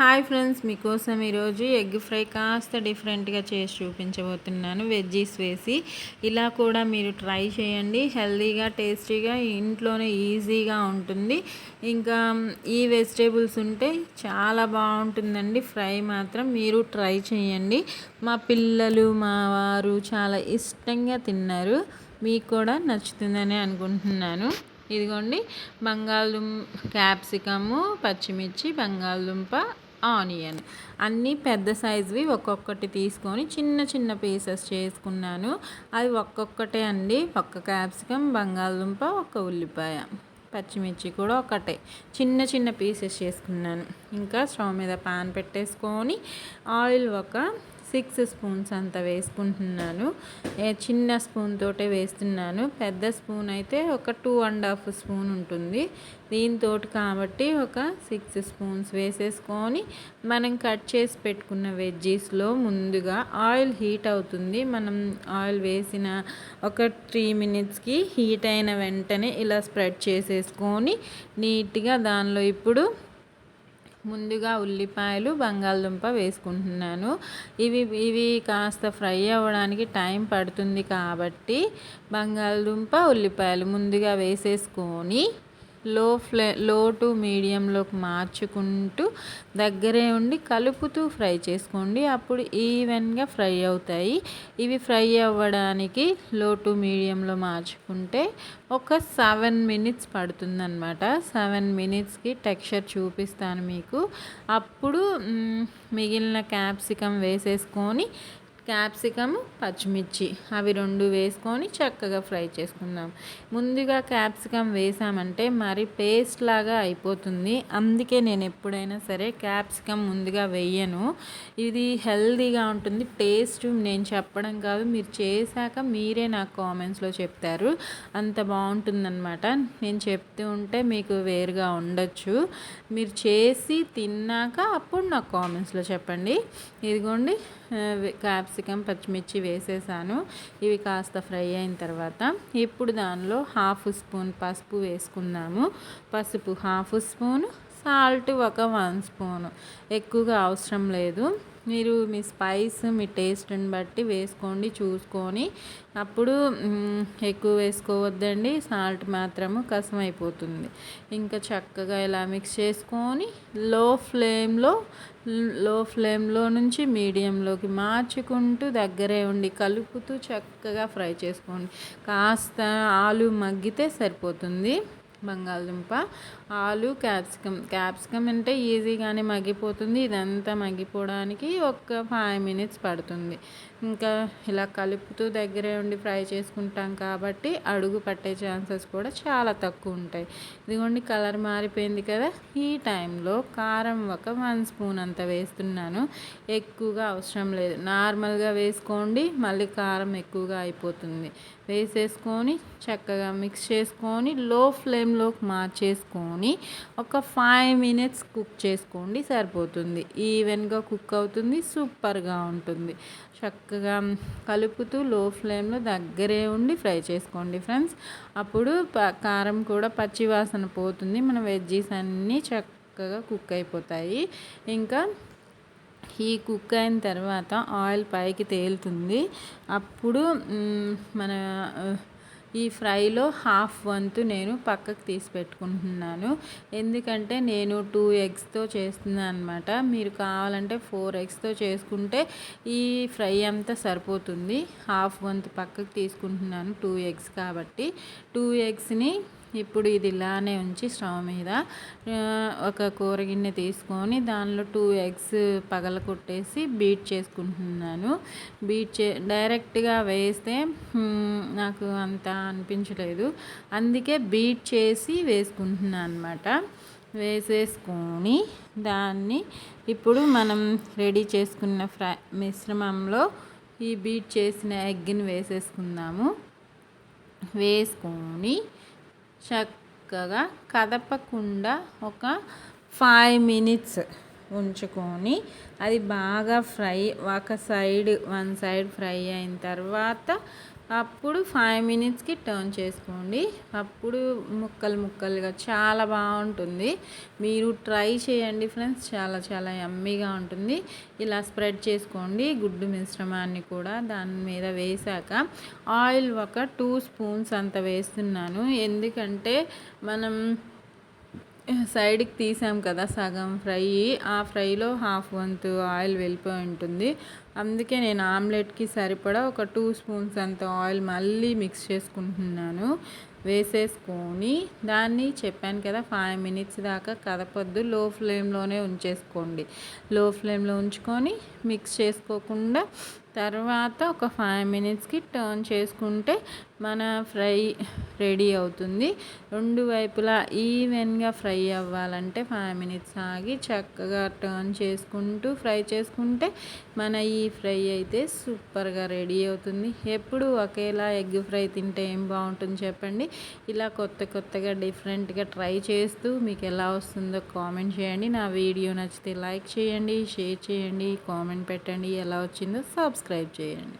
Hi friends మీకోసం ఈరోజు egg fry కాస్త డిఫరెంట్గా చేసి చూపించబోతున్నాను వెజ్జీస్ వేసి. ఇలా కూడా మీరు ట్రై చేయండి. హెల్తీగా టేస్టీగా ఇంట్లోనే ఈజీగా ఉంటుంది. ఇంకా ఈ వెజిటేబుల్స్ ఉంటే చాలా బాగుంటుందండి. ఫ్రై మాత్రం మీరు ట్రై చేయండి. మా పిల్లలు మా వారు చాలా ఇష్టంగా తిన్నారు. మీకు కూడా నచ్చుతుందని అనుకుంటున్నాను. ఇదిగోండి బంగాళదుంప క్యాప్సికము పచ్చిమిర్చి బంగాళదుంప ఆనియన్. అన్నీ పెద్ద సైజువి ఒక్కొక్కటి తీసుకొని చిన్న చిన్న పీసెస్ చేసుకున్నాను. అవి ఒక్కొక్కటే అండి. ఒక్క క్యాప్సికమ్ బంగాళదుంప ఒక ఉల్లిపాయ. పచ్చిమిర్చి కూడా ఒకటే. చిన్న చిన్న పీసెస్ చేసుకున్నాను. ఇంకా స్టవ్ మీద పాన్ పెట్టేసుకొని ఆయిల్ ఒక సిక్స్ స్పూన్స్ అంత వేసుకుంటున్నాను. చిన్న స్పూన్ తోటే వేస్తున్నాను. పెద్ద స్పూన్ అయితే ఒక టూ అండ్ హాఫ్ స్పూన్ ఉంటుంది. దీంతో కాబట్టి ఒక సిక్స్ స్పూన్స్ వేసేసుకొని మనం కట్ చేసి పెట్టుకున్న వెజ్జీస్లో ముందుగా ఆయిల్ హీట్ అవుతుంది. మనం ఆయిల్ వేసిన ఒక త్రీ మినిట్స్కి హీట్ అయిన వెంటనే ఇలా స్ప్రెడ్ చేసేసుకొని నీట్గా దానిలో ఇప్పుడు ముందుగా ఉల్లిపాయలు బంగాళదుంప వేసుకుంటున్నాను. ఇవి ఇవి కాస్త ఫ్రై అవ్వడానికి టైం పడుతుంది కాబట్టి బంగాళదుంప ఉల్లిపాయలు ముందుగా వేసేసుకొని లో ఫ్లే లో టు మీడియంలోకి మార్చుకుంటూ దగ్గరే ఉండి కలుపుతూ ఫ్రై చేసుకోండి. అప్పుడు ఈవెన్గా ఫ్రై అవుతాయి. ఇవి ఫ్రై అవ్వడానికి లో టు మీడియంలో మార్చుకుంటే ఒక సెవెన్ మినిట్స్ పడుతుందన్నమాట. సెవెన్ మినిట్స్కి టెక్స్చర్ చూపిస్తాను మీకు. అప్పుడు మిగిలిన క్యాప్సికమ్ వేసేసుకొని క్యాప్సికమ్ పచ్చిమిర్చి అవి రెండు వేసుకొని చక్కగా ఫ్రై చేసుకుందాం. ముందుగా క్యాప్సికమ్ వేసామంటే మరి పేస్ట్ లాగా అయిపోతుంది. అందుకే నేను ఎప్పుడైనా సరే క్యాప్సికమ్ ముందుగా వేయను. ఇది హెల్దీగా ఉంటుంది. టేస్ట్ నేను చెప్పడం కాదు మీరు చేశాక మీరే నాకు కామెంట్స్లో చెప్తారు. అంత బాగుంటుందన్నమాట. నేను చెప్తూ ఉంటే మీకు వేరుగా ఉండొచ్చు. మీరు చేసి తిన్నాక అప్పుడు నాకు కామెంట్స్లో చెప్పండి. ఇదిగోండి క్యాప్సికమ్ పచ్చిమిర్చి వేసేసాను. ఇవి కాస్త ఫ్రై అయిన తర్వాత ఇప్పుడు దానిలో హాఫ్ స్పూన్ పసుపు వేసుకుందాము. పసుపు హాఫ్ స్పూన్ సాల్ట్ ఒక వన్ స్పూన్. ఎక్కువగా అవసరం లేదు. మీరు మీ స్పైస్ మీ టేస్ట్ని బట్టి వేసుకోండి చూసుకొని. అప్పుడు ఎక్కువ వేసుకోవద్దండి. సాల్ట్ మాత్రము కసం అయిపోతుంది ఇంకా చక్కగా ఇలా మిక్స్ చేసుకొని లో ఫ్లేమ్లో లో ఫ్లేమ్లో నుంచి మీడియంలోకి మార్చుకుంటూ దగ్గరే ఉండి కలుపుతూ చక్కగా ఫ్రై చేసుకోండి. కాస్త ఆలు మగ్గితే సరిపోతుంది. బంగాళదుంప ఆలు క్యాప్సికమ్ క్యాప్సికమ్ అంటే ఈజీగానే మగ్గిపోతుంది. ఇదంతా మగ్గిపోవడానికి ఒక ఫైవ్ మినిట్స్ పడుతుంది. ఇంకా ఇలా కలుపుతూ దగ్గరే ఉండి ఫ్రై చేసుకుంటాం కాబట్టి అడుగు పట్టే ఛాన్సెస్ కూడా చాలా తక్కువ ఉంటాయి. ఇదిగోండి కలర్ మారిపోయింది కదా. ఈ టైంలో కారం ఒక వన్ స్పూన్ అంత వేస్తున్నాను. ఎక్కువగా అవసరం లేదు. నార్మల్గా వేసుకోండి మళ్ళీ కారం ఎక్కువగా అయిపోతుంది. వేసేసుకొని చక్కగా మిక్స్ చేసుకొని లో ఫ్లేమ్లోకి మార్చేసుకొని ఒక ఫైవ్ మినిట్స్ కుక్ చేసుకోండి సరిపోతుంది. ఈవెన్గా కుక్ అవుతుంది సూపర్గా ఉంటుంది. చక్కగా కలుపుతూ లో ఫ్లేమ్లో దగ్గరే ఉండి ఫ్రై చేసుకోండి ఫ్రెండ్స్ అప్పుడు కారం కూడా పచ్చి వాసన పోతుంది. మన వెజ్జీస్ అన్నీ చక్కగా కుక్ అయిపోతాయి. ఇంకా ఈ కుక్ అయిన తర్వాత ఆయిల్ పైకి తేలుతుంది. అప్పుడు మన ఈ ఫ్రైలో హాఫ్ వంతు నేను పక్కకు తీసి పెట్టుకుంటున్నాను. ఎందుకంటే నేను టూ ఎగ్స్తో చేస్తున్నాను అనమాట మీరు కావాలంటే ఫోర్ ఎగ్స్తో చేసుకుంటే ఈ ఫ్రై అంతా సరిపోతుంది. హాఫ్ వంతు పక్కకు తీసుకుంటున్నాను టూ ఎగ్స్ కాబట్టి. టూ ఎగ్స్ని ఇప్పుడు ఇది ఇలానే ఉంచి స్టవ్ మీద ఒక కూరగిన్నె తీసుకొని దానిలో టూ ఎగ్స్ పగల కొట్టేసి బీట్ చేసుకుంటున్నాను. బీట్ చే డైరెక్ట్గా వేస్తే నాకు అంత అనిపించలేదు. అందుకే బీట్ చేసి వేసుకుంటున్నాను అనమాట వేసేసుకొని దాన్ని ఇప్పుడు మనం రెడీ చేసుకున్న ఫ్రై మిశ్రమంలో ఈ బీట్ చేసిన ఎగ్ని వేసేసుకుందాము. వేసుకొని చక్కగా కదపకుండా ఒక ఫైవ్ మినిట్స్ ఉంచుకొని అది బాగా ఫ్రై ఒక సైడ్ వన్ సైడ్ ఫ్రై అయిన తర్వాత అప్పుడు ఫైవ్ మినిట్స్కి టర్న్ చేసుకోండి. అప్పుడు ముక్కలు ముక్కలుగా చాలా బాగుంటుంది. మీరు ట్రై చేయండి ఫ్రెండ్స్ చాలా చాలా యమ్మీగా ఉంటుంది. ఇలా స్ప్రెడ్ చేసుకోండి. గుడ్డు మిశ్రమాన్ని కూడా దాని మీద వేసాక ఆయిల్ ఒక టూ స్పూన్స్ అంత వేస్తున్నాను. ఎందుకంటే మనం సైడ్కి తీసాం కదా సగం ఫ్రై. ఆ ఫ్రైలో హాఫ్ వంతు ఆయిల్ వెళ్ళిపోయి ఉంటుంది. అందుకే నేను ఆమ్లెట్కి సరిపడా ఒక టూ స్పూన్స్ అంత ఆయిల్ మళ్ళీ మిక్స్ చేసుకుంటున్నాను. వేసేసుకొని దాన్ని చెప్పాను కదా ఫైవ్ మినిట్స్ దాకా కదపొద్దు. లో ఫ్లేమ్లోనే ఉంచేసుకోండి. లో ఫ్లేమ్లో ఉంచుకొని మిక్స్ చేసుకోకుండా తర్వాత ఒక ఫైవ్ మినిట్స్కి టర్న్ చేసుకుంటే మన ఫ్రై రెడీ అవుతుంది. రెండు వైపులా ఈవెన్గా ఫ్రై అవ్వాలంటే ఫైవ్ మినిట్స్ ఆగి చక్కగా టర్న్ చేసుకుంటూ ఫ్రై చేసుకుంటే మన ఈ ఫ్రై అయితే సూపర్గా రెడీ అవుతుంది. ఎప్పుడు ఒకేలా ఎగ్ ఫ్రై తింటే ఏం బాగుంటుంది చెప్పండి? ఇలా కొత్త కొత్తగా డిఫరెంట్గా ట్రై చేస్తూ మీకు ఎలా వస్తుందో కామెంట్ చేయండి. నా వీడియో నచ్చితే లైక్ చేయండి షేర్ చేయండి కామెంట్ పెట్టండి. ఎలా వచ్చిందో సబ్స్క్రైబ్ చేయండి.